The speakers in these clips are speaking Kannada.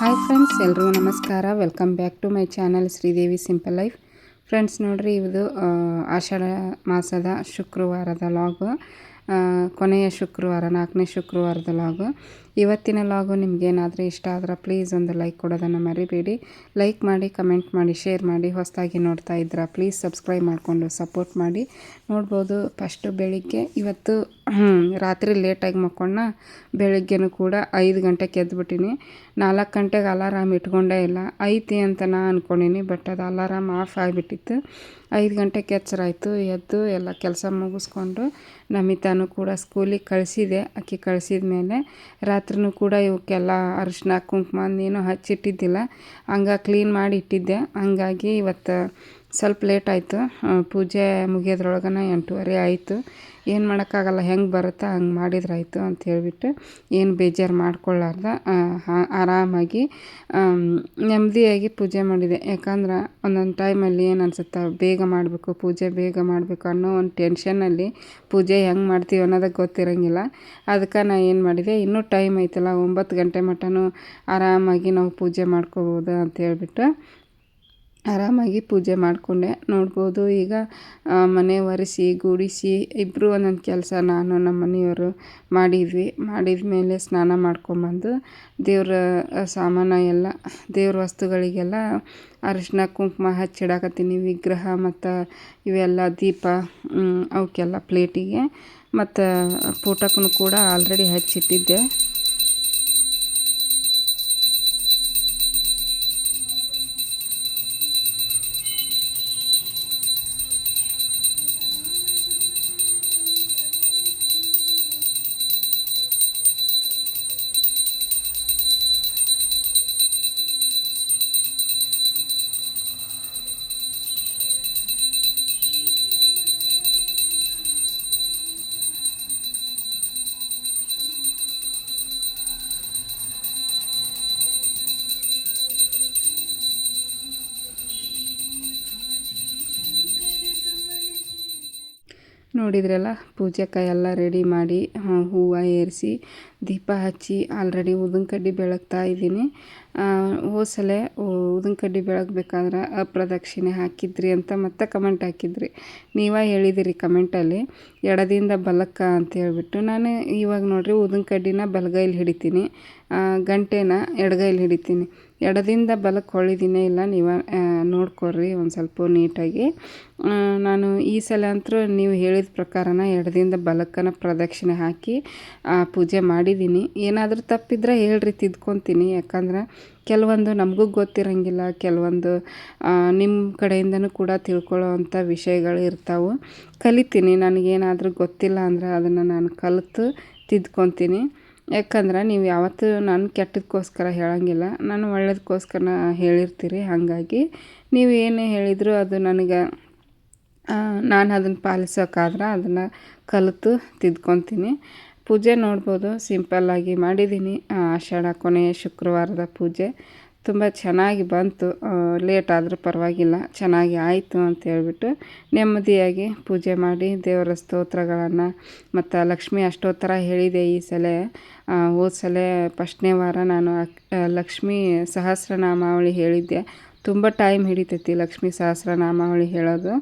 ಹಾಯ್ ಫ್ರೆಂಡ್ಸ್, ಎಲ್ರಿಗೂ ನಮಸ್ಕಾರ. Welcome back to my channel Sridevi simple life. Friends, ನೋಡಿರಿ ಇದು ಆಷಾಢ ಮಾಸದ ಶುಕ್ರವಾರದ ಲಾಗು ಕೊನೆಯ ಶುಕ್ರವಾರ, ನಾಲ್ಕನೇ ಶುಕ್ರವಾರದ ಲಾಗು. ಇವತ್ತಿನ ಲಾಗು ನಿಮಗೇನಾದರೂ ಇಷ್ಟ ಆದ್ರೆ ಪ್ಲೀಸ್ ಒಂದು ಲೈಕ್ ಕೊಡೋದನ್ನು ಮರಿಬೇಡಿ. ಲೈಕ್ ಮಾಡಿ, ಕಮೆಂಟ್ ಮಾಡಿ, ಶೇರ್ ಮಾಡಿ. ಹೊಸದಾಗಿ ನೋಡ್ತಾ ಇದ್ರೆ ಪ್ಲೀಸ್ ಸಬ್ಸ್ಕ್ರೈಬ್ ಮಾಡಿಕೊಂಡು ಸಪೋರ್ಟ್ ಮಾಡಿ. ನೋಡ್ಬೋದು ಫಸ್ಟು ಬೆಳಿಗ್ಗೆ ಇವತ್ತು ರಾತ್ರಿ ಲೇಟಾಗಿ ಮಕ್ಕೊಂಡ ಬೆಳಿಗ್ಗೆನೂ ಕೂಡ ಐದು ಗಂಟೆಗೆ ಎದ್ದುಬಿಟ್ಟಿನಿ ನಾಲ್ಕು ಗಂಟೆಗೆ ಅಲಾರಾಮ್ ಇಟ್ಕೊಂಡೇ ಇಲ್ಲ. ಐತಿ ಅಂತ ನಾ ಅಂದ್ಕೊಂಡಿನಿ ಬಟ್ ಅದು ಅಲಾರಾಮ್ ಆಫ್ ಆಗಿಬಿಟ್ಟಿತ್ತು. ಐದು ಗಂಟೆಗೆ ಎಚ್ಚರಾಯಿತು. ಎದ್ದು ಎಲ್ಲ ಕೆಲಸ ಮುಗಿಸ್ಕೊಂಡು ನಮಿತಾನು ಕೂಡ ಸ್ಕೂಲಿಗೆ ಕಳಿಸಿದೆ. ಅಕ್ಕಿ ಕಳಿಸಿದ ಮೇಲೆ ರಾತ್ರಿನೂ ಕೂಡ ಇವಕ್ಕೆಲ್ಲ ಅರಿಶಿನ ಕುಂಕುಮ ಏನೂ ಹಚ್ಚಿಟ್ಟಿದ್ದಿಲ್ಲ. ಹಂಗೆ ಕ್ಲೀನ್ ಮಾಡಿ ಇಟ್ಟಿದ್ದೆ. ಹಂಗಾಗಿ ಇವತ್ತು ಸ್ವಲ್ಪ ಲೇಟ್ ಆಯಿತು. ಪೂಜೆ ಮುಗಿಯೋದ್ರೊಳಗನ ಎಂಟೂವರೆ ಆಯಿತು. ಏನು ಮಾಡೋಕ್ಕಾಗಲ್ಲ, ಹೆಂಗೆ ಬರುತ್ತಾ ಹಂಗೆ ಮಾಡಿದ್ರಾಯ್ತು ಅಂತ ಹೇಳಿಬಿಟ್ಟು ಏನು ಬೇಜಾರು ಮಾಡ್ಕೊಳ್ಳಾರ್ದ ಆರಾಮಾಗಿ ನೆಮ್ಮದಿಯಾಗಿ ಪೂಜೆ ಮಾಡಿದೆ. ಯಾಕಂದ್ರೆ ಒಂದೊಂದು ಟೈಮಲ್ಲಿ ಏನು ಅನ್ಸುತ್ತೆ, ಬೇಗ ಮಾಡಬೇಕು, ಪೂಜೆ ಬೇಗ ಮಾಡಬೇಕು ಅನ್ನೋ ಒಂದು ಟೆನ್ಷನ್ನಲ್ಲಿ ಪೂಜೆ ಹೆಂಗೆ ಮಾಡ್ತೀವಿ ಅನ್ನೋದಕ್ಕೆ ಗೊತ್ತಿರೋಂಗಿಲ್ಲ. ಅದಕ್ಕೆ ನಾನು ಏನು ಮಾಡಿದೆ, ಇನ್ನೂ ಟೈಮ್ ಐತಲ್ಲ, ಒಂಬತ್ತು ಗಂಟೆ ಮಟನೂ ಆರಾಮಾಗಿ ನಾವು ಪೂಜೆ ಮಾಡ್ಕೋಬೋದು ಅಂತ ಹೇಳ್ಬಿಟ್ಟು ಆರಾಮಾಗಿ ಪೂಜೆ ಮಾಡಿಕೊಂಡೆ. ನೋಡ್ಬೋದು ಈಗ ಮನೆ ಒರೆಸಿ, ಗುಡಿಸಿ ಇಬ್ಬರು ಒಂದೊಂದು ಕೆಲಸ ನಾನು ನಮ್ಮ ಮನೆಯವರು ಮಾಡಿದ್ವಿ. ಮಾಡಿದ ಮೇಲೆ ಸ್ನಾನ ಮಾಡ್ಕೊಂಬಂದು ದೇವ್ರ ಸಾಮಾನು ಎಲ್ಲ, ದೇವ್ರ ವಸ್ತುಗಳಿಗೆಲ್ಲ ಅರಿಶಿನ ಕುಂಕುಮ ಹಚ್ಚಿಡಾಕತ್ತೀನಿ ವಿಗ್ರಹ ಮತ್ತು ಇವೆಲ್ಲ ದೀಪ ಅವಕ್ಕೆಲ್ಲ ಪ್ಲೇಟಿಗೆ ಮತ್ತು ಪೂಟಕ್ಕೂ ಕೂಡ ಆಲ್ರೆಡಿ ಹಚ್ಚಿಟ್ಟಿದ್ದೆ. ನೋಡಿದ್ರಲ್ಲ ಪೂಜೆಕ ಎಲ್ಲ ರೆಡಿ ಮಾಡಿ ಹೂವು ಏರಿಸಿ, ದೀಪ ಹಚ್ಚಿ ಆಲ್ರೆಡಿ ಉದಿನ ಕಡ್ಡಿ ಬೆಳಗ್ತಾ ಇದ್ದೀನಿ. ಹೋದ ಸಲ ಉದಿನ ಕಡ್ಡಿ ಬೆಳಗ್ಬೇಕಾದ್ರೆ ಅಪ್ರದಕ್ಷಿಣೆ ಹಾಕಿದ್ರಿ ಅಂತ ಮತ್ತೆ ಕಮೆಂಟ್ ಹಾಕಿದ್ರಿ. ನೀವೇ ಹೇಳಿದಿರಿ ಕಮೆಂಟಲ್ಲಿ ಎಡದಿಂದ ಬಲಕ್ಕ ಅಂತ ಹೇಳಿಬಿಟ್ಟು. ನಾನು ಇವಾಗ ನೋಡಿರಿ ಉದಿನ ಕಡ್ಡಿನ ಬಲಗೈಲಿ ಹಿಡಿತೀನಿ ಗಂಟೆನ ಎಡಗೈಲಿ ಹಿಡಿತೀನಿ. ಎಡದಿಂದ ಬಲಕ್ಕೆ ಹೊಳಿದಿನೇ ಇಲ್ಲ. ನೀವು ನೋಡ್ಕೊಳ್ರಿ ಒಂದು ಸ್ವಲ್ಪ ನೀಟಾಗಿ. ನಾನು ಈ ಸಲ ಅಂತೂ ನೀವು ಹೇಳಿದ ಪ್ರಕಾರನ ಎಡದಿಂದ ಬಲಕ್ಕನ ಪ್ರದಕ್ಷಿಣೆ ಹಾಕಿ ಪೂಜೆ ಮಾಡಿದ್ದೀನಿ ಏನಾದರೂ ತಪ್ಪಿದ್ರೆ ಹೇಳ್ರಿ, ತಿದ್ಕೊತೀನಿ. ಯಾಕಂದ್ರೆ ಕೆಲವೊಂದು ನಮಗೂ ಗೊತ್ತಿರಂಗಿಲ್ಲ. ಕೆಲವೊಂದು ನಿಮ್ಮ ಕಡೆಯಿಂದನೂ ಕೂಡ ತಿಳ್ಕೊಳ್ಳೋ ಅಂಥ ವಿಷಯಗಳು ಇರ್ತಾವೆ. ಕಲಿತೀನಿ. ನನಗೇನಾದರೂ ಗೊತ್ತಿಲ್ಲ ಅಂದ್ರೆ ಅದನ್ನು ನಾನು ಕಲಿತು ತಿದ್ಕೊತೀನಿ. ಯಾಕಂದ್ರೆ ನೀವು ಯಾವತ್ತೂ ನಾನು ಕೆಟ್ಟದಕ್ಕೋಸ್ಕರ ಹೇಳೋಂಗಿಲ್ಲ. ನಾನು ಒಳ್ಳೇದಕ್ಕೋಸ್ಕರ ಹೇಳಿರ್ತೀರಿ, ಹಾಗಾಗಿ ನೀವು ಏನೇ ಹೇಳಿದರೂ ಅದು ನನಗೆ ನಾನು ಅದನ್ನು ಪಾಲಿಸೋಕ್ಕಾದ್ರೆ ಅದನ್ನು ಕಲಿತು ತಿದ್ಕೊತೀನಿ. ಪೂಜೆ ನೋಡ್ಬೋದು ಸಿಂಪಲ್ಲಾಗಿ ಮಾಡಿದ್ದೀನಿ ಆಷಾಢ ಕೊನೆಯ ಶುಕ್ರವಾರದ ಪೂಜೆ. ತುಂಬ ಚೆನ್ನಾಗಿ ಬಂತು. ಲೇಟ್ ಆದರೂ ಪರವಾಗಿಲ್ಲ, ಚೆನ್ನಾಗಿ ಆಯಿತು ಅಂತ ಹೇಳ್ಬಿಟ್ಟು ನೆಮ್ಮದಿಯಾಗಿ ಪೂಜೆ ಮಾಡಿ ದೇವರ ಸ್ತೋತ್ರಗಳನ್ನು ಮತ್ತು ಲಕ್ಷ್ಮಿ ಅಷ್ಟೋತ್ತರ ಹೇಳಿದೆ ಈ ಸಲ. ಹೋದ ಸಲ ಫಸ್ಟ್ನೇ ವಾರ ನಾನು ಲಕ್ಷ್ಮೀ ಸಹಸ್ರನಾಮಾವಳಿ ಹೇಳಿದ್ದೆ. ತುಂಬ ಟೈಮ್ ಹಿಡಿತೈತಿ ಲಕ್ಷ್ಮೀ ಸಹಸ್ರನಾಮಾವಳಿ ಹೇಳೋದು.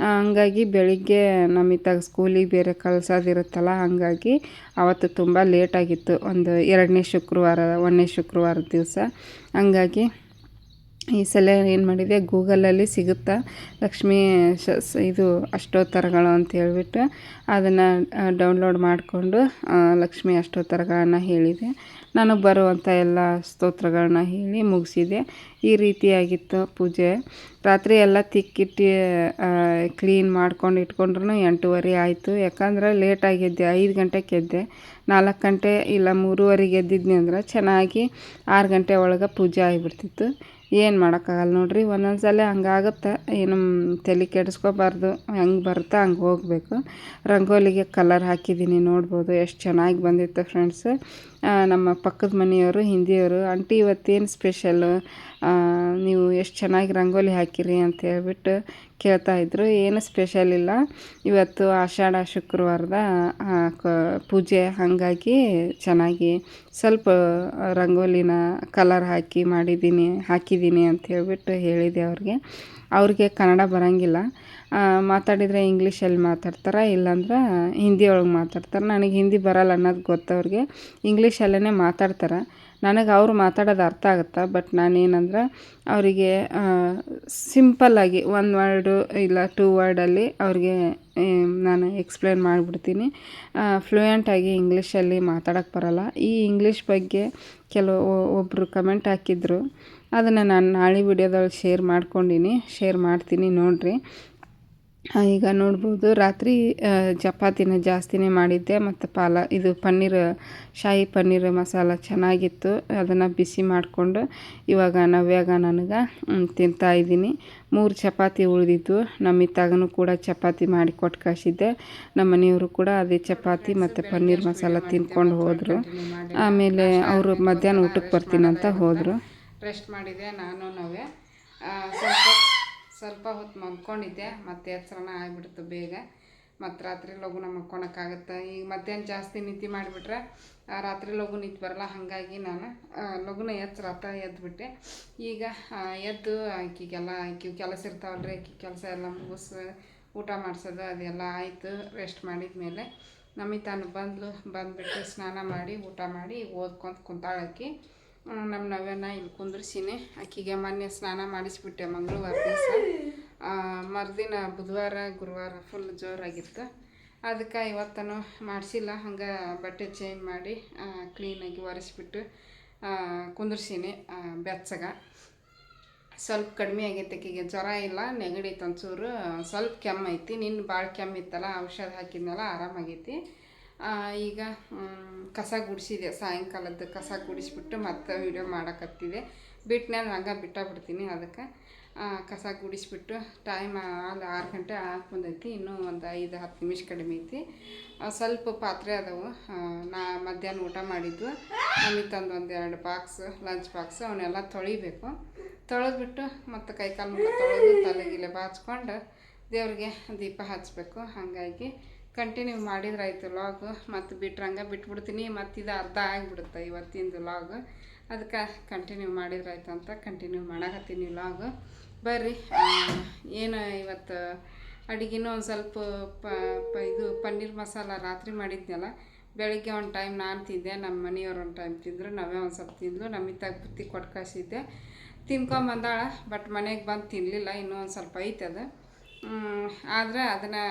ಹಂಗಾಗಿ ಬೆಳಿಗ್ಗೆ ನಮಿತಾಗ ಸ್ಕೂಲಿಗೆ ಬೇರೆ ಕಳ್ಸೋದಿರುತ್ತಲ್ಲ ಹಾಗಾಗಿ ಆವತ್ತು ತುಂಬ ಲೇಟಾಗಿತ್ತು ಒಂದು ಎರಡನೇ ಶುಕ್ರವಾರ, ಒಂದನೇ ಶುಕ್ರವಾರದ ದಿವಸ. ಹಂಗಾಗಿ ಈ ಸಲ ಏನು ಮಾಡಿದೆ? ಗೂಗಲಲ್ಲಿ ಸಿಗುತ್ತಾ ಲಕ್ಷ್ಮೀ ಶ ಸ- ಇದು ಅಷ್ಟೋತ್ತರಗಳು ಅಂತ ಹೇಳಿಬಿಟ್ಟು ಅದನ್ನು ಡೌನ್ಲೋಡ್ ಮಾಡಿಕೊಂಡು ಲಕ್ಷ್ಮೀ ಅಷ್ಟೋತ್ತರಗಳನ್ನು ಹೇಳಿದೆ. ನನಗೆ ಬರುವಂಥ ಎಲ್ಲ ಸ್ತೋತ್ರಗಳನ್ನ ಹೇಳಿ ಮುಗಿಸಿದೆ. ಈ ರೀತಿಯಾಗಿತ್ತು ಪೂಜೆ. ರಾತ್ರಿ ಎಲ್ಲ ತಿಕ್ಕಿಟ್ಟು ಕ್ಲೀನ್ ಮಾಡ್ಕೊಂಡು ಇಟ್ಕೊಂಡ್ರು ಎಂಟೂವರೆ ಆಯಿತು. ಯಾಕಂದ್ರೆ ಲೇಟಾಗಿ ಎದ್ದೆ ಐದು ಗಂಟೆಗೆ ಎದ್ದೆ. ನಾಲ್ಕು ಗಂಟೆ ಇಲ್ಲ ಮೂರುವರೆಗೆ ಎದ್ದಿದ್ನಿ ಅಂದ್ರೆ ಚೆನ್ನಾಗಿ ಆರು ಗಂಟೆ ಒಳಗೆ ಪೂಜೆ ಆಗಿಬಿಡ್ತಿತ್ತು. ಏನು ಮಾಡೋಕ್ಕಾಗಲ್ಲ ನೋಡಿರಿ. ಒಂದೊಂದು ಸಲ ಹಂಗಾಗುತ್ತೆ. ಏನು ತಲೆ ಕೆಡಿಸ್ಕೋಬಾರ್ದು. ಹೆಂಗೆ ಬರುತ್ತೆ ಹಂಗೆ ಹೋಗಬೇಕು. ರಂಗೋಲಿಗೆ ಕಲರ್ ಹಾಕಿದ್ದೀನಿ ನೋಡ್ಬೋದು. ಎಷ್ಟು ಚೆನ್ನಾಗಿ ಬಂದಿತ್ತು ಫ್ರೆಂಡ್ಸ್ ನಮ್ಮ ಪಕ್ಕದ ಮನೆಯವರು, ಹಿಂದಿಯವರು, ಆಂಟಿ, ಇವತ್ತೇನು ಸ್ಪೆಷಲ್ಲು ನೀವು ಎಷ್ಟು ಚೆನ್ನಾಗಿ ರಂಗೋಲಿ ಹಾಕಿರಿ ಅಂತ ಹೇಳ್ಬಿಟ್ಟು ಕೇಳ್ತಾ ಇದ್ರು. ಏನು ಸ್ಪೆಷಲ್ ಇಲ್ಲ. ಇವತ್ತು ಆಷಾಢ, ಶುಕ್ರವಾರದ ಪೂಜೆ. ಹಾಗಾಗಿ ಚೆನ್ನಾಗಿ ಸ್ವಲ್ಪ ರಂಗೋಲಿನ ಕಲರ್ ಹಾಕಿ ಮಾಡಿದ್ದೀನಿ, ಹಾಕಿದ್ದೀನಿ ಅಂತ ಹೇಳ್ಬಿಟ್ಟು ಹೇಳಿದೆ ಅವ್ರಿಗೆ. ಅವ್ರಿಗೆ ಕನ್ನಡ ಬರೋಂಗಿಲ್ಲ. ಮಾತಾಡಿದರೆ ಇಂಗ್ಲೀಷಲ್ಲಿ ಮಾತಾಡ್ತಾರೆ, ಇಲ್ಲಾಂದ್ರೆ ಹಿಂದಿ ಒಳಗೆ ಮಾತಾಡ್ತಾರೆ. ನನಗೆ ಹಿಂದಿ ಬರಲ್ಲ ಅನ್ನೋದು ಗೊತ್ತವ್ರಿಗೆ ಇಂಗ್ಲೀಷಲ್ಲೇ ಮಾತಾಡ್ತಾರೆ. ನನಗೆ ಅವ್ರು ಮಾತಾಡೋದು ಅರ್ಥ ಆಗುತ್ತೆ? ಬಟ್ ನಾನೇನಂದ್ರೆ ಅವರಿಗೆ ಸಿಂಪಲ್ಲಾಗಿ ಒಂದು ವರ್ಡು ಇಲ್ಲ ಟೂ ವರ್ಡಲ್ಲಿ ಅವ್ರಿಗೆ ನಾನು ಎಕ್ಸ್ಪ್ಲೇನ್ ಮಾಡಿಬಿಡ್ತೀನಿ. ಫ್ಲೂಯೆಂಟಾಗಿ ಇಂಗ್ಲೀಷಲ್ಲಿ ಮಾತಾಡೋಕ್ಕೆ ಬರಲ್ಲ. ಈ ಇಂಗ್ಲೀಷ್ ಬಗ್ಗೆ ಕೆಲವು ಒಬ್ಬರು ಕಮೆಂಟ್ ಹಾಕಿದ್ರು. ಅದನ್ನು ನಾನು ನಾಳೆ ವಿಡಿಯೋದೊಳಗೆ ಶೇರ್ ಮಾಡ್ಕೊಂಡೀನಿ ಶೇರ್ ಮಾಡ್ತೀನಿ ನೋಡಿರಿ. ಈಗ ನೋಡ್ಬೋದು ರಾತ್ರಿ ಚಪಾತಿನ ಜಾಸ್ತಿನೇ ಮಾಡಿದ್ದೆ, ಮತ್ತು ಪಾಲ, ಇದು ಪನ್ನೀರ್ ಶಾಹಿ ಪನ್ನೀರ್ ಮಸಾಲ ಚೆನ್ನಾಗಿತ್ತು, ಅದನ್ನು ಬಿಸಿ ಮಾಡಿಕೊಂಡು ಇವಾಗ ನವ್ಯಾಗ ನನಗೆ ತಿಂತಾ ಇದ್ದೀನಿ. ಮೂರು ಚಪಾತಿ ಉಳಿದಿದ್ದು, ನಮ್ಮ ಇತ್ತಾಗೂ ಕೂಡ ಚಪಾತಿ ಮಾಡಿ ಕೊಟ್ಟು ಕಳಿಸಿದ್ದೆ. ನಮ್ಮ ಮನೆಯವರು ಕೂಡ ಅದೇ ಚಪಾತಿ ಮತ್ತು ಪನ್ನೀರ್ ಮಸಾಲ ತಿನ್ಕೊಂಡು ಹೋದರು. ಆಮೇಲೆ ಅವರು ಮಧ್ಯಾಹ್ನ ಊಟಕ್ಕೆ ಬರ್ತೀನಂತ ಹೋದರು. ರೆಸ್ಟ್ ಮಾಡಿದೆ ನಾನು ನಾವೇ ಸ್ವಲ್ಪ ಸ್ವಲ್ಪ ಹೊತ್ತು ಮಲ್ಕೊಂಡಿದ್ದೆ. ಮತ್ತೆ ಎಚ್ಚರನ ಆಗಿಬಿಡ್ತು ಬೇಗ. ಮತ್ತು ರಾತ್ರಿ ಲಘುನ ಮಲ್ಕೊಳಕ್ಕಾಗತ್ತೆ? ಈಗ ಮಧ್ಯಾಹ್ನ ಜಾಸ್ತಿ ನಿದ್ದೆ ಮಾಡಿಬಿಟ್ರೆ ರಾತ್ರಿ ಲಘು ನಿಂತು ಬರಲ್ಲ. ಹಾಗಾಗಿ ನಾನು ಲಘುನ ಎಚ್ಚರ ಆತ ಎದ್ದುಬಿಟ್ಟೆ ಈಗ ಎದ್ದು ಆಕಿಗೆಲ್ಲ ಆಕಿ ಕೆಲಸ ಇರ್ತಾವಲ್ರಿ. ಆಕಿ ಕೆಲಸ ಎಲ್ಲ ಮುಗಿಸ್, ಊಟ ಮಾಡಿಸೋದು ಅದೆಲ್ಲ ಆಯಿತು. ರೆಸ್ಟ್ ಮಾಡಿದ ಮೇಲೆ ನಮಗೆ ತಾನು ಬಂದ್ಲು. ಬಂದುಬಿಟ್ಟು ಸ್ನಾನ ಮಾಡಿ, ಊಟ ಮಾಡಿ ಓದ್ಕೊಂತ ಕುಂತಾಳಕಿ ನಮ್ಮ ನವ್ಯನ ಇಲ್ಲಿ ಕುಂದ್ರಿಸಿನಿ. ಆಕಿಗೆ ಮೊನ್ನೆ ಸ್ನಾನ ಮಾಡಿಸ್ಬಿಟ್ಟೆ ಮಂಗಳವಾರ ದಿವಸ. ಮರುದಿನ ಬುಧವಾರ, ಗುರುವಾರ ಫುಲ್ ಜೋರಾಗಿತ್ತು. ಅದಕ್ಕೆ ಇವತ್ತನು ಮಾಡಿಸಿಲ್ಲ. ಹಂಗೆ ಬಟ್ಟೆ ಚೇಂಜ್ ಮಾಡಿ ಕ್ಲೀನಾಗಿ ಒರೆಸಿಬಿಟ್ಟು ಕುಂದ್ರಿಸೀನಿ ಬೆಚ್ಚಗ. ಸ್ವಲ್ಪ ಕಡಿಮೆ ಆಗೈತೆ ಆಕಿಗೆ. ಜ್ವರ ಇಲ್ಲ, ನೆಗಡಿ ಒಂಚೂರು ಸ್ವಲ್ಪ ಕೆಮ್ಮು ಐತಿ ನಿನ್ನ ಭಾಳ ಕೆಮ್ಮಿತ್ತಲ್ಲ ಔಷಧ ಹಾಕಿದ್ನಲ್ಲ, ಆರಾಮಾಗೈತಿ. ಈಗ ಕಸ ಗುಡಿಸಿದೆ. ಸಾಯಂಕಾಲದ್ದು ಕಸ ಗುಡಿಸಿಬಿಟ್ಟು ಮತ್ತೆ ವೀಡಿಯೋ ಮಾಡಕತ್ತಿದೆ ನಾನು ಹಂಗೆ ಬಿಟ್ಟ ಬಿಡ್ತೀನಿ ಅದಕ್ಕೆ. ಕಸ ಗುಡಿಸಿಬಿಟ್ಟು ಟೈಮ್ ಅಲ್ಲಿ ಆರು ಗಂಟೆ ಆಗಿ ಬಂದೈತಿ ಇನ್ನೂ ಒಂದು ಐದು, ಹತ್ತು ನಿಮಿಷ ಕಡಿಮೆ ಐತಿ. ಸ್ವಲ್ಪ ಪಾತ್ರೆ ಅದಾವು. ನಾ ಮಧ್ಯಾಹ್ನ ಊಟ ಮಾಡಿದ್ದು. ನಮಗೆ ತಂದು ಒಂದು ಎರಡು ಬಾಕ್ಸ್ ಲಂಚ್ ಬಾಕ್ಸ್ ಅವನ್ನೆಲ್ಲ ತೊಳಿಬೇಕು. ತೊಳೆದ್ಬಿಟ್ಟು ಮತ್ತು ಕೈಕಾಲು ಮುಖ ತೊಳೆದು ತಲೆಗಿಲೆ ಬಾಚ್ಕೊಂಡು ದೇವ್ರಿಗೆ ದೀಪ ಹಚ್ಚಬೇಕು ಹಾಗಾಗಿ ಕಂಟಿನ್ಯೂ ಮಾಡಿದ್ರಾಯ್ತು ಲಾಗ್ ಮತ್ತು ಬಿಟ್ರಂಗೆ ಬಿಟ್ಬಿಡ್ತೀನಿ, ಮತ್ತು ಇದು ಅರ್ಧ ಆಗಿಬಿಡುತ್ತೆ ಇವತ್ತಿಂದು ಲಾಗ್ ಅದಕ್ಕೆ ಕಂಟಿನ್ಯೂ ಮಾಡಿದ್ರಾಯ್ತು ಅಂತ ಕಂಟಿನ್ಯೂ ಮಾಡಕತ್ತೀನಿ ಲಾಗ್ ಬರ್ರಿ ಏನು ಇವತ್ತು ಅಡುಗೆನೂ ಒಂದು ಸ್ವಲ್ಪ ಪ ಪ, ಇದು ಪನ್ನೀರ್ ಮಸಾಲ ರಾತ್ರಿ ಮಾಡಿದ್ನಲ್ಲ, ಬೆಳಿಗ್ಗೆ ಒಂದು ಟೈಮ್ ನಾನು ತಿಂದೆ ನಮ್ಮ ಮನೆಯವ್ರು ಒಂದು ಟೈಮ್ ತಿಂದರು, ನಾವೇ ಒಂದು ಸ್ವಲ್ಪ ತಿಂದ್ಲು ನಮ್ಮಿತ್ತಾಗ ಬುತ್ತಿ ಕೊಟ್ಟು ತಿನ್ಕೊಂಬಂದಾಳ ಬಟ್ ಮನೆಗೆ ಬಂದು ತಿನ್ನಲಿಲ್ಲ ಇನ್ನೂ ಒಂದು ಸ್ವಲ್ಪ ಐತೆ ಅದು. ಆದರೆ ಅದನ್ನು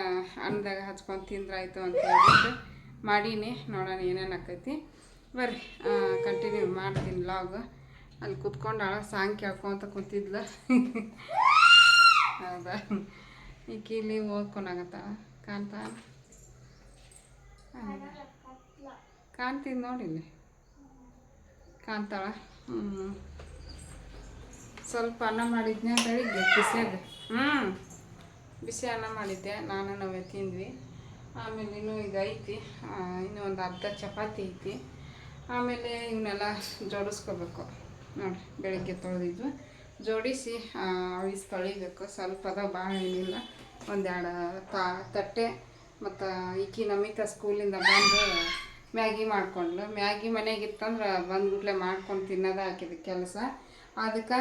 ಅನ್ನದಾಗ ಹಚ್ಕೊಂಡು ತಿಂದ್ರಾಯ್ತು ಅಂತ ಹೇಳ್ಬಿಟ್ಟು ಮಾಡೀನಿ. ನೋಡೋಣ ಏನೇನು ಆಕೈತಿ. ಬರ್ರಿ ಕಂಟಿನ್ಯೂ ಮಾಡ್ತೀನಿ ಲಾಗ್ ಅಲ್ಲಿ ಕುತ್ಕೊಂಡಾಳ ಸಾಂಗ್ ಕೇಳ್ಕೊಂತ ಕೂತಿದ್ಲ. ಹೌದಾ? ಈ ಇಲ್ಲಿ ಓದ್ಕೊಂಡಾಗತ್ತ. ಕಾಣ್ತ? ಕಾಣ್ತೀನಿ ನೋಡಿಲ್ಲಿ ಕಾಣ್ತಾಳ? ಹ್ಞೂ ಸ್ವಲ್ಪ ಅನ್ನ ಮಾಡಿದ್ನೆ ಬೆಳಿಗ್ಗೆ ಬಿಸಿಯಾಗ. ಹ್ಞೂ ಬಿಸಿ ಅನ್ನ ಮಾಡಿದ್ದೆ. ನಾನು ನಾವೇ ತಿಂದ್ವಿ. ಆಮೇಲೆ ಇನ್ನೂ ಈಗ ಐತಿ. ಇನ್ನೂ ಒಂದು ಅರ್ಧ ಚಪಾತಿ ಐತಿ. ಆಮೇಲೆ ಇವನ್ನೆಲ್ಲ ಜೋಡಿಸ್ಕೋಬೇಕು. ನೋಡಿ ಬೆಳಿಗ್ಗೆ ತೊಳೆದಿದ್ವು ಜೋಡಿಸಿ ಅಳಿಸಿ ತೊಳಿಬೇಕು. ಸ್ವಲ್ಪ ಅದ ಭಾಳ ಏನಿಲ್ಲ. ಒಂದೆರಡು ತಾ, ತಟ್ಟೆ ಮತ್ತು ಈಕಿ ನಮಿತ ಸ್ಕೂಲಿಂದ ಬಂದು ಮ್ಯಾಗಿ ಮಾಡ್ಕೊಂಡ್ಲು ಮ್ಯಾಗಿ ಮನೆಗಿತ್ತಂದ್ರೆ ಬಂದ್ಬಿಟ್ಲೆ ಮಾಡ್ಕೊಂಡು ತಿನ್ನೋದು ಹಾಕಿದ ಕೆಲಸ. ಅದಕ್ಕೆ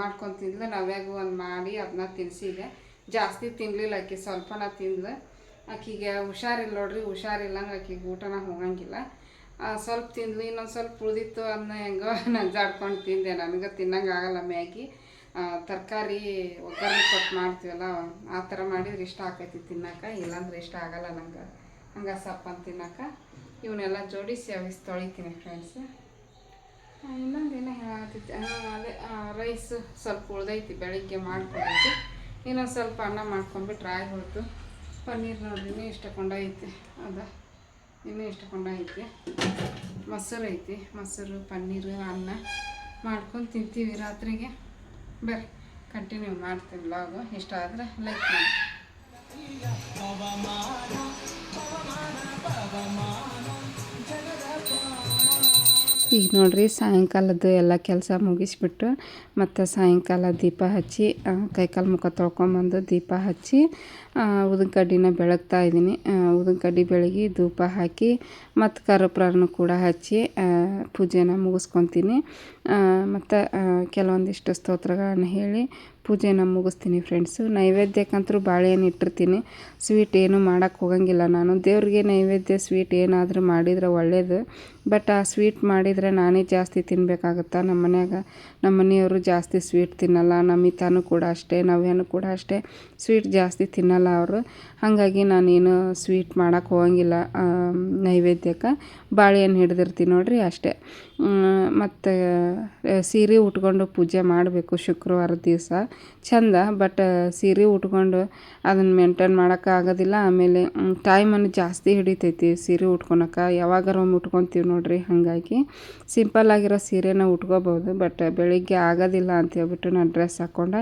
ಮಾಡ್ಕೊಂಡು ತಿಂದ್ಲು. ನಾವ್ಯಾಗೂ ಒಂದು ಮಾಡಿ ಅದನ್ನ ತಿನ್ನಿಸಿದೆ ಜಾಸ್ತಿ ತಿನ್ನಲಿಲ್ಲ ಆಕಿ, ಸ್ವಲ್ಪನ ತಿಂದು ಆಕಿಗೆ ಹುಷಾರಿಲ್ಲ ನೋಡ್ರಿ ಹುಷಾರಿಲ್ಲ ಅಂದ್ರೆ ಆಕಿಗೆ ಊಟನ ಹೋಗಂಗಿಲ್ಲ. ಸ್ವಲ್ಪ ತಿಂದ್ಲು, ಇನ್ನೊಂದು ಸ್ವಲ್ಪ ಉಳಿದಿತ್ತು ಅದನ್ನ ಹೆಂಗೋ ನಂಜಾಡ್ಕೊಂಡು ತಿಂದೆ. ನನಗೆ ತಿನ್ನಂಗೆ ಆಗಲ್ಲ ಮ್ಯಾಗಿ ತರಕಾರಿ ಒಗ್ಗರಣೆ ಕೊಟ್ಟು ಮಾಡ್ತೀವಲ್ಲ, ಆ ಥರ ಮಾಡಿದ್ರೆ ಇಷ್ಟ ಆಕೈತಿ ತಿನ್ನಕ್ಕೆ. ಇಲ್ಲಾಂದ್ರೆ ಇಷ್ಟ ಆಗಲ್ಲ ನಂಗೆ. ಹಂಗೆ ಸಪ್ಪನ್ನು ತಿನ್ನಕ್ಕೆ. ಇವನ್ನೆಲ್ಲ ಜೋಡಿಸಿ ಅವಿಸ್ ತೊಳಿತೀನಿ ಫ್ರೆಂಡ್ಸ್ ಇನ್ನೊಂದು ಏನೋ ಹೇಳತ್ತಿದ್ದೆ ಅದೇ ರೈಸ್ ಸ್ವಲ್ಪ ಉಳ್ದೈತಿ, ಬೆಳಿಗ್ಗೆ ಮಾಡ್ಕೊಡೈತಿ ಇನ್ನೊಂದು ಸ್ವಲ್ಪ ಅನ್ನ ಮಾಡ್ಕೊಂಡ್ಬಿಟ್ರೆ ಹೋಯ್ತು ಪನ್ನೀರ್ ನೋಡ್ರಿ ಇಷ್ಟಕೊಂಡೈತಿ ಅದ, ಇನ್ನೂ ಇಷ್ಟಕೊಂಡೈತಿ ಮೊಸರು ಐತಿ, ಮೊಸರು, ಪನ್ನೀರು, ಅನ್ನ ಮಾಡ್ಕೊಂಡು ತಿಂತೀವಿ ರಾತ್ರಿಗೆ. ಬರ್ರಿ ಕಂಟಿನ್ಯೂ ಮಾಡ್ತೀವಿ ಬ್ಲಾಗು ಇಷ್ಟ ಆದರೆ ಲೈಕ್ ಮಾಡಿ. ಈಗ ನೋಡ್ರಿ ಸಾಯಂಕಾಲದ್ದು ಎಲ್ಲ ಕೆಲಸ ಮುಗಿಸ್ಬಿಟ್ಟು ಮತ್ತು ಸಾಯಂಕಾಲ ದೀಪ ಹಚ್ಚಿ ಕೈಕಾಲು ಮುಖ ತೊಳ್ಕೊಂಬಂದು ದೀಪ ಹಚ್ಚಿ ಉದಿನ ಕಡ್ಡಿನ ಬೆಳಗ್ತಾ ಇದ್ದೀನಿ. ಊದಿನ ಕಡ್ಡಿ ಬೆಳಗಿ ಧೂಪ ಹಾಕಿ, ಮತ್ತು ಕರ್ಪೂರನು ಕೂಡ ಹಚ್ಚಿ ಪೂಜೆನ ಮುಗಿಸ್ಕೊತೀನಿ. ಮತ್ತು ಕೆಲವೊಂದಿಷ್ಟು ಸ್ತೋತ್ರಗಳನ್ನು ಹೇಳಿ ಪೂಜೆನ ಮುಗಿಸ್ತೀನಿ ಫ್ರೆಂಡ್ಸು ನೈವೇದ್ಯಕ್ಕಂತೂ ಬಾಳೆಹಣ್ಣು ಇಟ್ಟಿರ್ತೀನಿ. ಸ್ವೀಟ್ ಏನು ಮಾಡೋಕ್ಕೆ ಹೋಗಂಗಿಲ್ಲ ನಾನು. ದೇವ್ರಿಗೆ ನೈವೇದ್ಯ ಸ್ವೀಟ್ ಏನಾದರೂ ಮಾಡಿದರೆ ಒಳ್ಳೆಯದು ಬಟ್ ಆ ಸ್ವೀಟ್ ಮಾಡಿದರೆ ನಾನೇ ಜಾಸ್ತಿ ತಿನ್ನಬೇಕಾಗುತ್ತಾ ನಮ್ಮ ಮನ್ಯಾಗ ನಮ್ಮ ಮನೆಯವರು ಜಾಸ್ತಿ ಸ್ವೀಟ್ ತಿನ್ನಲ್ಲ. ನಮಿತಾನು ಕೂಡ ಅಷ್ಟೇ. ನವ್ಯನೂ ಕೂಡ ಅಷ್ಟೇ. ಸ್ವೀಟ್ ಜಾಸ್ತಿ ತಿನ್ನಲ್ಲ. ಅವರು. ಹಾಗಾಗಿ ನಾನೇನು ಸ್ವೀಟ್ ಮಾಡೋಕ್ಕೆ ಹೋಗಂಗಿಲ್ಲ ನೈವೇದ್ಯಕ್ಕೆ. ಬಾಳೆಹಣ್ಣು ಹಿಡ್ದಿರ್ತೀನಿ ನೋಡಿರಿ ಅಷ್ಟೇ. ಮತ್ತು ಸೀರೆ ಉಟ್ಕೊಂಡು ಪೂಜೆ ಮಾಡಬೇಕು ಶುಕ್ರವಾರ ದಿವಸ. ಚಂದ ಬಟ್ ಸೀರೆ ಉಟ್ಕೊಂಡು ಅದನ್ನು ಮೇಂಟೈನ್ ಮಾಡೋಕ್ಕೆ ಆಗೋದಿಲ್ಲ. ಆಮೇಲೆ ಟೈಮನ್ನು ಜಾಸ್ತಿ ಹಿಡಿತೈತಿ ಸೀರೆ ಉಟ್ಕೊಳಕ್ಕೆ ಯಾವಾಗಾರ ಒಮ್ಮೆ ಉಟ್ಕೊತೀವಿ ನೋಡಿರಿ ಹಾಗಾಗಿ. ಸಿಂಪಲ್ ಆಗಿರೋ ಸೀರೆನ ಉಟ್ಕೋಬೋದು ಬಟ್ ಬೆಳಿಗ್ಗೆ ಆಗೋದಿಲ್ಲ ಅಂತ ಹೇಳ್ಬಿಟ್ಟು ನಾನು ಡ್ರೆಸ್ ಹಾಕ್ಕೊಂಡು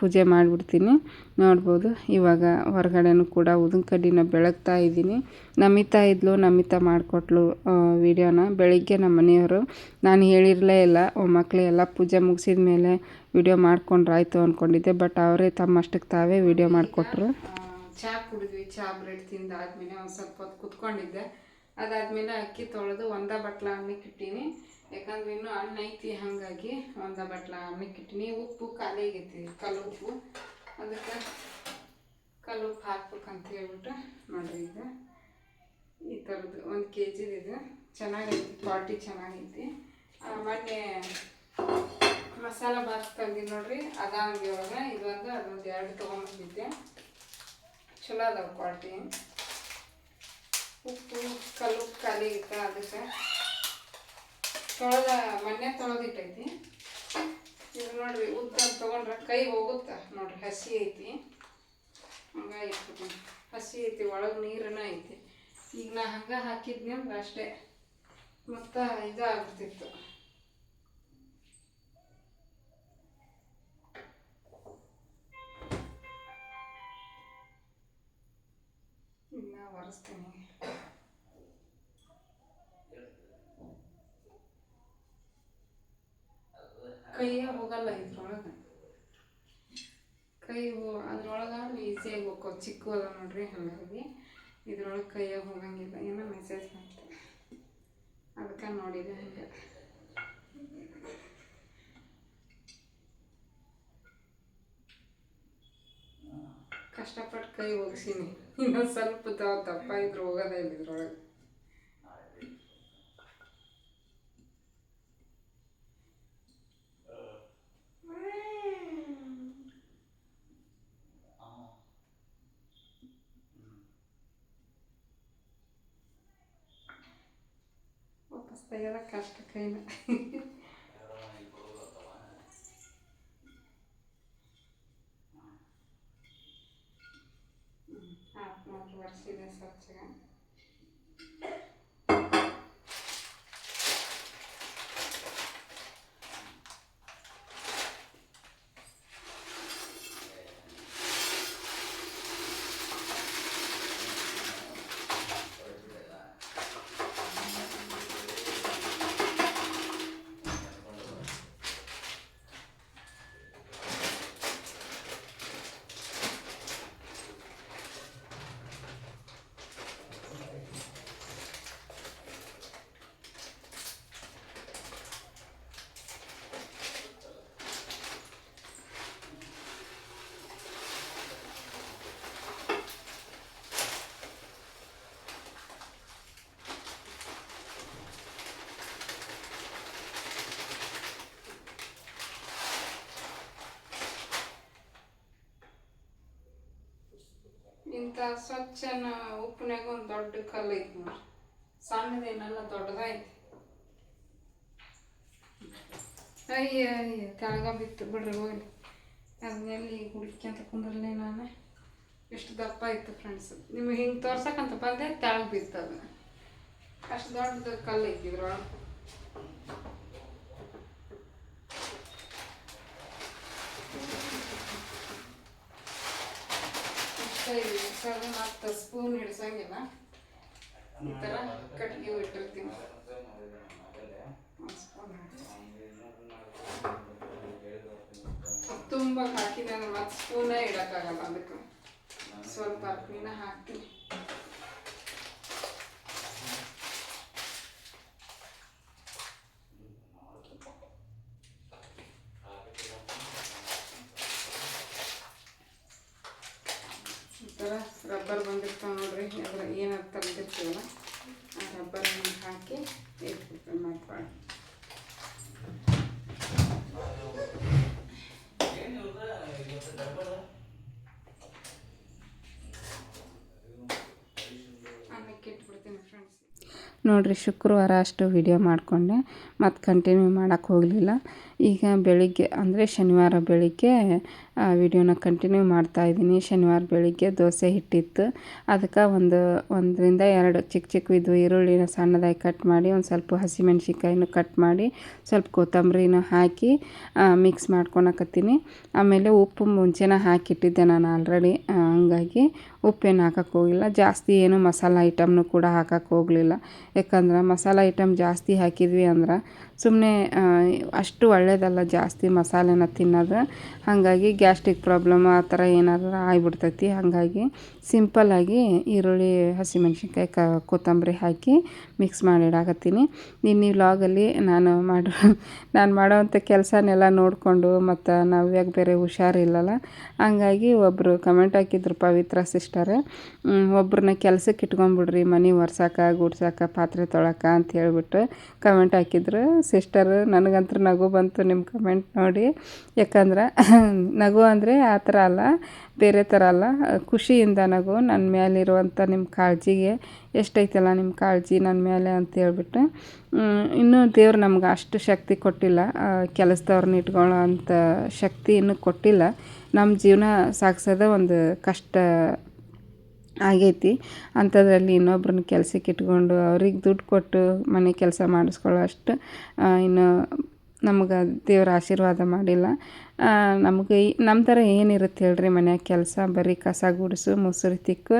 ಪೂಜೆ ಮಾಡಿಬಿಡ್ತೀನಿ. ನೋಡ್ಬೋದು, ಇವಾಗ ಹೊರಗಡೆನೂ ಕೂಡ ಉದಿನ ಕಡ್ಡಿನ ಬೆಳಗ್ತಾ ಇದ್ದೀನಿ. ನಮಿತಾ ಇದ್ಲು, ನಮಿತಾ ಮಾಡಿಕೊಟ್ಲು ವಿಡಿಯೋನ. ಬೆಳಿಗ್ಗೆ ನಮ್ಮ ಮನೆಯವರು, ನಾನು ಹೇಳಿರಲೇ ಇಲ್ಲ ಮಕ್ಕಳು ಎಲ್ಲ ಪೂಜೆ ಮುಗಿಸಿದ ಮೇಲೆ ವಿಡಿಯೋ ಮಾಡ್ಕೊಂಡ್ರಾಯ್ತು ಅಂದ್ಕೊಂಡಿದ್ದೆ ಬಟ್ ಅವರೇ ತಮ್ಮಷ್ಟಕ್ಕೆ ತಾವೇ ವಿಡಿಯೋ ಮಾಡಿಕೊಟ್ರು. ಚಹಾ ಕುಡಿದ್ವಿ ಚಹಾ ಬ್ರೆಡ್ ತಿಂದಾದ್ಮೇಲೆ ಒಂದು ಸ್ವಲ್ಪ ಹೊತ್ತು ಕುತ್ಕೊಂಡಿದ್ದೆ. ಅದಾದಮೇಲೆ ಅಕ್ಕಿ ತೊಳೆದು ಒಂದ ಬಟ್ಲ ಅನ್ನಕ್ಕೆ ಇಟ್ಟೀನಿ. ಯಾಕಂದ್ರೆ ಇನ್ನೂ ಹಣ್ಣು ಐತಿ, ಹಾಗಾಗಿ ಒಂದ ಬಟ್ಲ ಅನ್ನಕ್ಕೆ ಇಟ್ಟೀನಿ. ಉಪ್ಪು ಖಾಲಿ ಆಗೈತಿ ಕಲ್ಲು ಉಪ್ಪು. ಅದಕ್ಕೆ ಕಲ್ಲು ಉಪ್ಪು ಅಂತ ಹೇಳ್ಬಿಟ್ಟು ಮಾಡಿದೆ. ಇದು ಈ ಥರದ್ದು ಒಂದು ಕೆ ಜಿದಿದೆ ಚೆನ್ನಾಗೈತಿ, ಕ್ವಾಲಿಟಿ ಚೆನ್ನಾಗೈತಿ. ಮೊನ್ನೆ ಮಸಾಲ ಬಾತ್ ತಂದಿ ನೋಡ್ರಿ, ಅದ ಅಂಗಡಿ ಒಳಗೆ ಇದೊಂದು ಅದೊಂದು ಎರಡು ತೊಗೊಂಡ್ಬಂದಿದ್ದೆ. ಚಲೋ ಅದಾವ ಕ್ವಾಲಿಟಿ. ಉಪ್ಪು, ಕಲ್ಲು ಖಾಲಿ ಇತ್ತ ಅದಕ್ಕೆ. ತೊಳೆದ, ಮೊನ್ನೆ ತೊಳೆದಿಟ್ಟೈತಿ. ಇದು ನೋಡ್ರಿ, ಉದ್ದ ತೊಗೊಂಡ್ರೆ ಕೈ ಹೋಗುತ್ತೆ ನೋಡ್ರಿ, ಹಸಿ ಐತಿ. ಹಂಗಾಗಿ ಹಸಿ ಐತಿ, ಒಳಗೆ ನೀರನ ಐತಿ. ಈಗ ನಾ ಹಂಗೆ ಹಾಕಿದ್ನಿ ಅಂದ್ರೆ ಅಷ್ಟೇ. ಮತ್ತು ಇದಾಗ್ಬಿಡ್ತಿತ್ತು ಇನ್ನ ಒರೆಸ್ತೀನಿ. ಕೈಯ ಹೋಗಲ್ಲ ಇದ್ರೊಳಗೆ. ಕೈ ಅದ್ರೊಳಗೆ ಈಸಿಯಾಗಿ ಹೋಗೋ ಚಿಕ್ಕ ಅದ ನೋಡ್ರಿ ಹಾಗಾಗಿ. ಇದ್ರೊಳಗೆ ಕೈಯಾಗ ಹೋಗಂಗಿಲ್ಲ, ಏನೋ ಮೆಸೇಜ್ ಮಾಡ್ತಾರೆ ಅದಕ್ಕೆ ನೋಡಿದೆ ಹಂಗೆ. ಕಷ್ಟಪಟ್ಟು ಕೈ ಹೋಗ್ಸೀನಿ. ಇನ್ನೊಂದು ಸ್ವಲ್ಪ ದಪ್ಪ ಇದ್ರೆ ಹೋಗೋದೇ ಇಲ್ಲ ಇದ್ರೊಳಗೆ. ವಾಪಸ್ ತೆಗೆದ ಕಷ್ಟ ಕೈನ ಆಯ್ತು ಸ್ವಚ್ಛನ ಉಪ್ಪಿನಾಗ ಒಂದು ದೊಡ್ಡ ಕಲ್ಲು ಐತಿ ನೋಡ್ರಿ. ಸಣ್ಣದೇನಲ್ಲ ದೊಡ್ಡದೈತಿ ಅಯ್ಯ ಅಯ್ಯ, ಕೆಳಗ ಬಿತ್ತು ಬಿಡ್ರಿ, ಹೋಗ್ಲಿ. ಅದನ್ನೆಲ್ಲಿ ಹುಡುಕ್ಯಂತ ಕುಂದ್ರಲ್ಲೇ ನಾನು. ಎಷ್ಟು ದಪ್ಪ ಇತ್ತು ಫ್ರೆಂಡ್ಸ್ ನಿಮಗೆ ಹಿಂಗೆ ತೋರ್ಸಕ್ಕಂತ ಬಂದೆ ತೆಲ್ಗೆ ಬಿತ್ತು ಅದು ಅಷ್ಟು ದೊಡ್ಡದು ಕಲ್ಲು ಐತಿ ಇಡ್ಸೋದು ಮತ್ತು ಸ್ಪೂನ್ ಹಿಡ್ಸಂಗಿಲ್ಲ. ಈ ಥರ ಕಟ್ಗೆ ಇಟ್ಟಿರ್ತೀನಿ ತುಂಬ ಹಾಕಿದ್ರೆ ಮತ್ತೆ ಸ್ಪೂನೇ ಇಡೋಕ್ಕಾಗಲ್ಲ ಅದಕ್ಕೆ. ಸ್ವಲ್ಪ ಅರ್ಪಿನ ಹಾಕ್ತೀನಿ ಈ ಥರ ರಬ್ಬರ್ ಬಂದಿರ್ತಾವೆ ನೋಡ್ರಿ ಅದ್ರ ಏನಾರು ತೆಗ್ದಿರ್ತೀವಲ್ಲ ಆ ರಬ್ಬರ್ ಹಾಕಿ ಇಟ್ಬಿಡ್ತೇನೆ ಮಾಡ್ಕೊಳ್ಳಿ ಅನ್ನಕ್ಕೆ ಬಿಡ್ತೀನಿ ಫ್ರೆಂಡ್ಸ್ ನೋಡಿರಿ ಶುಕ್ರವಾರ ಅಷ್ಟು ವಿಡಿಯೋ ಮಾಡಿಕೊಂಡೆ, ಮತ್ತು ಕಂಟಿನ್ಯೂ ಮಾಡೋಕ್ಕೆ ಹೋಗಲಿಲ್ಲ. ಈಗ ಬೆಳಿಗ್ಗೆ, ಅಂದರೆ ಶನಿವಾರ ಬೆಳಿಗ್ಗೆ ವಿಡಿಯೋನ ಕಂಟಿನ್ಯೂ ಮಾಡ್ತಾಯಿದ್ದೀನಿ ಶನಿವಾರ ಬೆಳಿಗ್ಗೆ ದೋಸೆ ಹಿಟ್ಟಿತ್ತು. ಅದಕ್ಕೆ ಒಂದು, ಒಂದರಿಂದ ಎರಡು ಚಿಕ್ಕ ಚಿಕ್ಕ ಇದು ಈರುಳ್ಳಿನ ಸಣ್ಣದಾಗಿ ಕಟ್ ಮಾಡಿ, ಒಂದು ಸ್ವಲ್ಪ ಹಸಿಮೆಣ್ಸಿನ್ಕಾಯಿನೂ ಕಟ್ ಮಾಡಿ, ಸ್ವಲ್ಪ ಕೊತ್ತಂಬರಿನ ಹಾಕಿ ಮಿಕ್ಸ್ ಮಾಡ್ಕೊಳಕತ್ತೀನಿ. ಆಮೇಲೆ ಉಪ್ಪು ಮುಂಚೆನ ಹಾಕಿಟ್ಟಿದ್ದೆ ನಾನು ಆಲ್ರೆಡಿ ಹಂಗಾಗಿ ಉಪ್ಪೇನು ಹಾಕೋಕ್ಕೆ ಹೋಗಿಲ್ಲ. ಜಾಸ್ತಿ ಏನು ಮಸಾಲ ಐಟಮ್ನು ಕೂಡ ಹಾಕಕ್ಕೆ ಹೋಗಲಿಲ್ಲ. ಯಾಕಂದ್ರೆ ಮಸಾಲೆ ಐಟಮ್ ಜಾಸ್ತಿ ಹಾಕಿದ್ವಿ ಅಂದ್ರೆ ಸುಮ್ಮನೆ ಅಷ್ಟು ಒಳ್ಳೆಯದಲ್ಲ ಜಾಸ್ತಿ ಮಸಾಲೆನ ತಿನ್ನೋದು. ಹಾಗಾಗಿ ಗ್ಯಾಸ್ಟ್ರಿಕ್ ಪ್ರಾಬ್ಲಮ್ ಆ ಥರ ಏನಾದ್ರು ಆಗ್ಬಿಡ್ತೈತಿ. ಹಾಗಾಗಿ ಸಿಂಪಲ್ಲಾಗಿ ಈರುಳ್ಳಿ, ಹಸಿಮೆಣ್ಸಿನ್ಕಾಯಿ, ಕ, ಕೊತ್ತಂಬರಿ ಹಾಕಿ ಮಿಕ್ಸ್ ಮಾಡಿಡಾಕತ್ತೀನಿ. ನಿನ್ನೆ ವ್ಲಾಗಲ್ಲಿ ನಾನು ಮಾಡೋ, ನಾನು ಮಾಡೋವಂಥ ಕೆಲಸನೆಲ್ಲ ನೋಡಿಕೊಂಡು ಮತ್ತು ನಾವ್ಯಾಗ ಬೇರೆ ಹುಷಾರಿಲ್ಲಲ್ಲ. ಹಂಗಾಗಿ ಒಬ್ಬರು ಕಮೆಂಟ್ ಹಾಕಿದ್ರು ಪವಿತ್ರ ಸಿಸ್ಟರ್ ಒಬ್ರನ್ನ ಕೆಲಸಕ್ಕೆ ಇಟ್ಕೊಂಡ್ಬಿಡ್ರಿ, ಮನೆ ಒರ್ಸಕ್ಕೆ ಗುಡ್ಸಕ್ಕೆ ಪಾತ್ರೆ ತೊಳಕ ಅಂತ ಹೇಳ್ಬಿಟ್ಟು ಕಮೆಂಟ್ ಹಾಕಿದ್ರು. ಸಿಸ್ಟರ್ ನನಗಂತೂ ನಗು ಬಂತು ನಿಮ್ಮ ಕಮೆಂಟ್ ನೋಡಿ. ಯಾಕಂದ್ರೆ ನಗು ಅಂದರೆ ಆ ಥರ ಅಲ್ಲ, ಬೇರೆ ಥರ ಅಲ್ಲ. ಖುಷಿಯಿಂದ ನಗು ನನ್ನ ಮೇಲಿರುವಂಥ ನಿಮ್ಮ ಕಾಳಜಿಗೆ ಎಷ್ಟೈತಲ್ಲ ನಿಮ್ಮ ಕಾಳಜಿ ನನ್ನ ಮೇಲೆ ಅಂತ ಹೇಳ್ಬಿಟ್ಟು ಇನ್ನೂ ದೇವ್ರು ನಮ್ಗೆ ಅಷ್ಟು ಶಕ್ತಿ ಕೊಟ್ಟಿಲ್ಲ. ಕೆಲಸದವ್ರನ್ನ ಇಟ್ಕೊಳ್ಳೋ ಅಂಥ ಶಕ್ತಿ ಇನ್ನೂ ಕೊಟ್ಟಿಲ್ಲ. ನಮ್ಮ ಜೀವನ ಸಾಗಿಸೋದೇ ಒಂದು ಕಷ್ಟ ಆಗೈತಿ. ಅಂಥದ್ರಲ್ಲಿ ಇನ್ನೊಬ್ರನ್ನ ಕೆಲ್ಸಕ್ಕೆ ಇಟ್ಕೊಂಡು ಅವ್ರಿಗೆ ದುಡ್ಡು ಕೊಟ್ಟು ಮನೆ ಕೆಲಸ ಮಾಡಿಸ್ಕೊಳ್ಳೋ ಅಷ್ಟು ಇನ್ನು ನಮ್ಗೆ ದೇವ್ರ ಆಶೀರ್ವಾದ ಮಾಡಿಲ್ಲ. ನಮಗೆ ನಮ್ಮ ಥರ ಏನಿರುತ್ತೆ ಹೇಳ್ರಿ ಮನ್ಯಾಗ ಕೆಲಸ, ಬರೀ ಕಸ ಗುಡಿಸು, ಮುಸುರಿ ತಿಕ್ಕು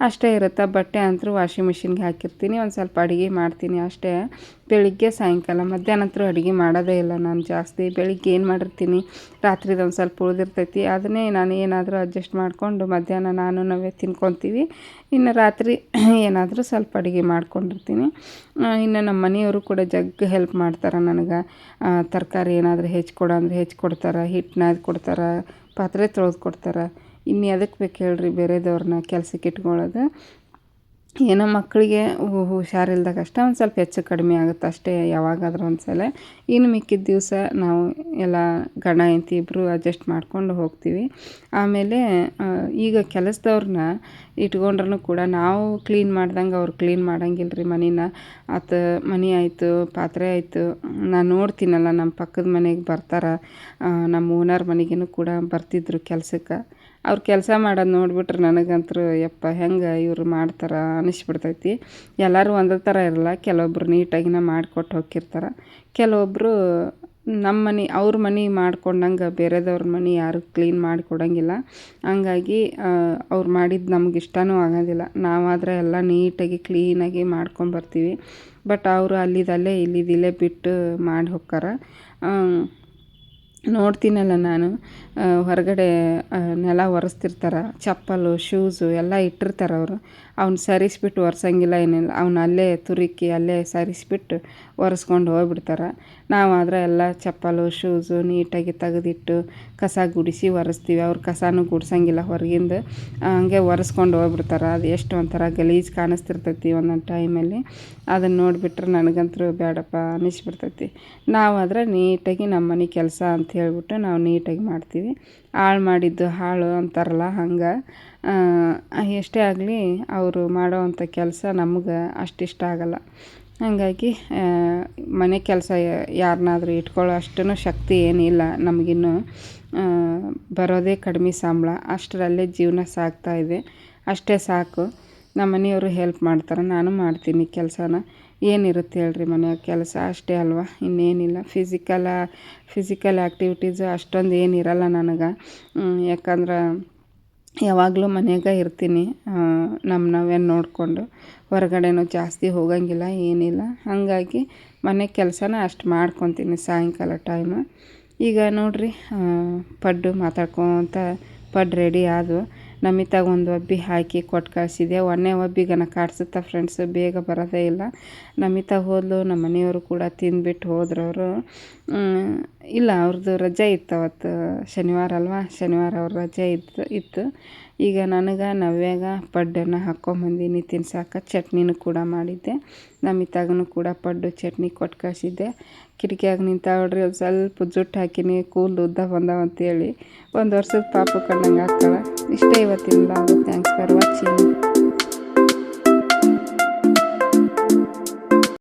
ಅಷ್ಟೇ ಇರುತ್ತೆ? ಬಟ್ಟೆ ಅಂತೂ ವಾಷಿಂಗ್ ಮಿಷಿನ್ಗೆ ಹಾಕಿರ್ತೀನಿ. ಒಂದು ಸ್ವಲ್ಪ ಅಡುಗೆ ಮಾಡ್ತೀನಿ ಅಷ್ಟೇ. ಬೆಳಿಗ್ಗೆ, ಸಾಯಂಕಾಲ, ಮಧ್ಯಾಹ್ನ ಅಂತೂ ಅಡುಗೆ ಮಾಡೋದೇ ಇಲ್ಲ ನಾನು ಜಾಸ್ತಿ. ಬೆಳಿಗ್ಗೆ ಏನು ಮಾಡಿರ್ತೀನಿ? ರಾತ್ರಿದು ಒಂದು ಸ್ವಲ್ಪ ಉಳಿದಿರ್ತೈತಿ. ಅದನ್ನೇ ನಾನು ಏನಾದರೂ ಅಡ್ಜಸ್ಟ್ ಮಾಡಿಕೊಂಡು ಮಧ್ಯಾಹ್ನ ನಾನು ನಾವೇ ತಿನ್ಕೊತೀವಿ. ಇನ್ನು ರಾತ್ರಿ ಏನಾದರೂ ಸ್ವಲ್ಪ ಅಡುಗೆ ಮಾಡ್ಕೊಂಡಿರ್ತೀನಿ. ಇನ್ನು ನಮ್ಮ ಮನೆಯವರು ಕೂಡ ಜಗ್ಗ ಹೆಲ್ಪ್ ಮಾಡ್ತಾರೆ ನನಗೆ. ತರಕಾರಿ ಏನಾದರೂ ಹೆಚ್ಚಿಕೊಡು ಅಂದರೆ ಹೆಚ್ಚಿಕೊಡ್ತಾರೆ ಹಿಟ್ಟನ್ನ ಕೊಡ್ತಾರೆ ಪಾತ್ರೆ ತೊಳೆದು ಕೊಡ್ತಾರೆ. ಇನ್ನು ಎದಕ್ಕೆ ಬೇಕು ಹೇಳ್ರಿ ಬೇರೆದವ್ರನ್ನ ಕೆಲಸಕ್ಕೆ ಇಟ್ಕೊಳ್ಳೋದು ಏನೋ ಮಕ್ಕಳಿಗೆ ಹುಷಾರಿಲ್ದಾಗ ಅಷ್ಟೇ ಒಂದು ಸ್ವಲ್ಪ ಹೆಚ್ಚು ಕಡಿಮೆ ಆಗುತ್ತೆ ಅಷ್ಟೇ ಯಾವಾಗಾದ್ರೂ ಒಂದು ಸಲ ಇನ್ನು ಮಿಕ್ಕಿದ ದಿವಸ ನಾವು ಎಲ್ಲ ಗಂಡ, ಹೆಂಡತಿ ಇಬ್ಬರು ಅಡ್ಜಸ್ಟ್ ಮಾಡ್ಕೊಂಡು ಹೋಗ್ತೀವಿ. ಆಮೇಲೆ ಈಗ ಕೆಲಸದವ್ರನ್ನ ಇಟ್ಕೊಂಡ್ರೂ ಕೂಡ ನಾವು ಕ್ಲೀನ್ ಮಾಡ್ದಂಗೆ ಅವ್ರು ಕ್ಲೀನ್ ಮಾಡಂಗಿಲ್ಲ ರೀ ಮನೇನ. ಆತ ಮನೆ ಆಯಿತು, ಪಾತ್ರೆ ಆಯಿತು, ನಾನು ನೋಡ್ತೀನಲ್ಲ ನಮ್ಮ ಪಕ್ಕದ ಮನೆಗೆ ಬರ್ತಾರೆ ನಮ್ಮ ಓನರ್ ಮನೆಗೇನು ಕೂಡ ಬರ್ತಿದ್ರು ಕೆಲ್ಸಕ್ಕೆ. ಅವ್ರು ಕೆಲಸ ಮಾಡೋದು ನೋಡಿಬಿಟ್ರೆ ನನಗಂತೂ ಯಪ್ಪ, ಹೆಂಗೆ ಇವರು ಮಾಡ್ತಾರೆ ಅನ್ನಿಸ್ಬಿಡ್ತೈತಿ ಎಲ್ಲರೂ ಒಂದೇ ಥರ ಇರಲ್ಲ, ಕೆಲವೊಬ್ರು ನೀಟಾಗಿನ ಮಾಡಿಕೊಟ್ಟು ಹೋಗಿರ್ತಾರೆ ಕೆಲವೊಬ್ಬರು ನಮ್ಮ ಮನೆ, ಅವ್ರ ಮನೆ ಮಾಡ್ಕೊಂಡಂಗೆ ಬೇರೆದವ್ರ ಮನೆ ಯಾರು ಕ್ಲೀನ್ ಮಾಡಿ ಕೊಡೋಂಗಿಲ್ಲ ಹಂಗಾಗಿ ಅವ್ರು ಮಾಡಿದ್ದು ನಮ್ಗೆ ಇಷ್ಟವೂ ಆಗೋದಿಲ್ಲ ನಾವಾದರೆ ಎಲ್ಲ ನೀಟಾಗಿ, ಕ್ಲೀನಾಗಿ ಮಾಡ್ಕೊಂಬರ್ತೀವಿ ಬಟ್ ಅವರು ಅಲ್ಲಿದಲ್ಲೇ, ಇಲ್ಲಿದಿಲ್ಲೇ ಬಿಟ್ಟು ಮಾಡಿ ಹೋಕ್ಕಾರ. ನೋಡ್ತೀನಲ್ಲ ನಾನು. ಹೊರಗಡೆ ನೆಲ ಒರೆಸ್ತಿರ್ತಾರೆ, ಚಪ್ಪಲು ಶೂಸು ಎಲ್ಲ ಇಟ್ಟಿರ್ತಾರೆ ಅವರು. ಅವ್ನು ಸರಿಸ್ಬಿಟ್ಟು ಒರೆಸಂಗಿಲ್ಲ ಏನಿಲ್ಲ. ಅವ್ನು ಅಲ್ಲೇ ತುರುಕಿ, ಅಲ್ಲೇ ಸರಿಸ್ಬಿಟ್ಟು ಒರೆಸ್ಕೊಂಡು ಹೋಗ್ಬಿಡ್ತಾರೆ. ನಾವಾದರೆ ಎಲ್ಲ ಚಪ್ಪಲು ಶೂಸು ನೀಟಾಗಿ ತೆಗೆದಿಟ್ಟು ಕಸ ಗುಡಿಸಿ ಒರೆಸ್ತೀವಿ. ಅವ್ರು ಕಸನೂ ಗುಡ್ಸಂಗಿಲ್ಲ. ಹೊರಗಿಂದ ಹಂಗೆ ಒರೆಸ್ಕೊಂಡು ಹೋಗ್ಬಿಡ್ತಾರೆ. ಅದು ಎಷ್ಟು ಒಂಥರ ಗಲೀಜು ಕಾಣಿಸ್ತಿರ್ತೈತಿ ಒಂದೊಂದು ಟೈಮಲ್ಲಿ. ಅದನ್ನು ನೋಡಿಬಿಟ್ರೆ ನನಗಂತೂ ಬೇಡಪ್ಪ ಅನ್ನಿಸ್ಬಿಡ್ತೈತಿ. ನಾವಾದರೆ ನೀಟಾಗಿ ನಮ್ಮ ಮನೆ ಕೆಲಸ ಅಂತ ಹೇಳ್ಬಿಟ್ಟು ನಾವು ನೀಟಾಗಿ ಮಾಡ್ತೀವಿ. ಹಾಳು ಮಾಡಿದ್ದು ಹಾಳು ಅಂತಾರಲ್ಲ ಹಂಗೆ. ಎಷ್ಟೇ ಆಗಲಿ ಅವರು ಮಾಡೋವಂಥ ಕೆಲಸ ನಮ್ಗೆ ಅಷ್ಟಿಷ್ಟ ಆಗಲ್ಲ ಆಗೋಲ್ಲ. ಹಾಗಾಗಿ ಮನೆ ಕೆಲಸ ಯಾರನ್ನಾದ್ರೂ ಇಟ್ಕೊಳ್ಳೋ ಅಷ್ಟು ಶಕ್ತಿ ಏನಿಲ್ಲ. ನಮಗಿನ್ನು ಬರೋದೇ ಕಡಿಮೆ ಸಂಬಳ. ಅಷ್ಟರಲ್ಲೇ ಜೀವನ ಸಾಗ್ತಾಯಿದೆ ಅಷ್ಟೇ ಸಾಕು. ನಮ್ಮ ಮನೆಯವರು ಹೆಲ್ಪ್ ಮಾಡ್ತಾರೆ. ನಾನು ಮಾಡ್ತೀನಿ ಕೆಲಸನ. ಏನಿರುತ್ತೆ ಹೇಳ್ರಿ ಮನೆಯ ಕೆಲಸ? ಅಷ್ಟೇ ಅಲ್ವಾ? ಇನ್ನೇನಿಲ್ಲ. ಫಿಸಿಕಲ ಫಿಸಿಕಲ್ ಆ್ಯಕ್ಟಿವಿಟೀಸು ಅಷ್ಟೊಂದು ಏನಿರಲ್ಲ ನನಗೆ. ಯಾಕಂದ್ರೆ ಯಾವಾಗಲೂ ಮನೆಯಾಗ ಇರ್ತೀನಿ. ನಮ್ಮ ನಾವೇ ನೋಡಿಕೊಂಡು ಹೊರಗಡೆನೂ ಜಾಸ್ತಿ ಹೋಗಂಗಿಲ್ಲ, ಏನಿಲ್ಲ. ಹಾಗಾಗಿ ಮನೆ ಕೆಲಸನ ಅಷ್ಟು ಮಾಡ್ಕೊತೀನಿ ಸಾಯಂಕಾಲ ಟೈಮು ಈಗ ನೋಡಿರಿ ಪಡ್ಡು ಮಾತಾಡ್ಕೊತ ಪಡ್ಡು ರೆಡಿ ಆದವು. ನಮಿತಾಗ ಒಂದು ಒಬ್ಬಿ ಹಾಕಿ ಕೊಟ್ಟು ಕಳಿಸಿದೆ ಒನ್ನೆ ಒಬ್ಬಿಗನ ಕಾಡ್ಸುತ್ತಾ ಫ್ರೆಂಡ್ಸ್ ಬೇಗ ಬರೋದೇ ಇಲ್ಲ. ನಮಿತಾ ಹೋದಲು, ನಮ್ಮ ಮನೆಯವರು ಕೂಡ ತಿಂದುಬಿಟ್ಟು ಹೋದ್ರು ಅವರು ಇಲ್ಲ ಅವ್ರದ್ದು ರಜೆ ಇತ್ತು ಅವತ್ತು. ಶನಿವಾರ ಅಲ್ವಾ? ಶನಿವಾರ ಅವ್ರ ರಜೆ ಇತ್ತು ಇತ್ತು. ಈಗ ನನಗೆ, ನವ್ಯಾಗ ಪಡ್ಡನ್ನು ಹಾಕ್ಕೊಂಬಂದೀನಿ ತಿನ್ಸಾಕ ಚಟ್ನಿನೂ ಕೂಡ ಮಾಡಿದ್ದೆ. ನಮಿತಾಗನು ಕೂಡ ಪಡ್ಡು ಚಟ್ನಿ ಕೊಟ್ಟು ಕಳಿಸಿದ್ದೆ ಕಿಟಕಿಯಾಗ ನಿಂತಾಳ್ರಿ, ಒಂದು ಸ್ವಲ್ಪ ಜುಟ್ಟು ಹಾಕಿನಿ, ಕೂದಲು ಉದ್ದ ಬಂದಾವ ಅಂತೇಳಿ. ಒಂದು ವರ್ಷದ ಪಾಪು ಕಂಡಂಗೆ ಆಗ್ತಾಳೆ. ಇಷ್ಟೇ ಇವತ್ತಿನ ಲಾಗು ಥ್ಯಾಂಕ್ಸ್ ಫಾರ್ ವಾಚಿಂಗ್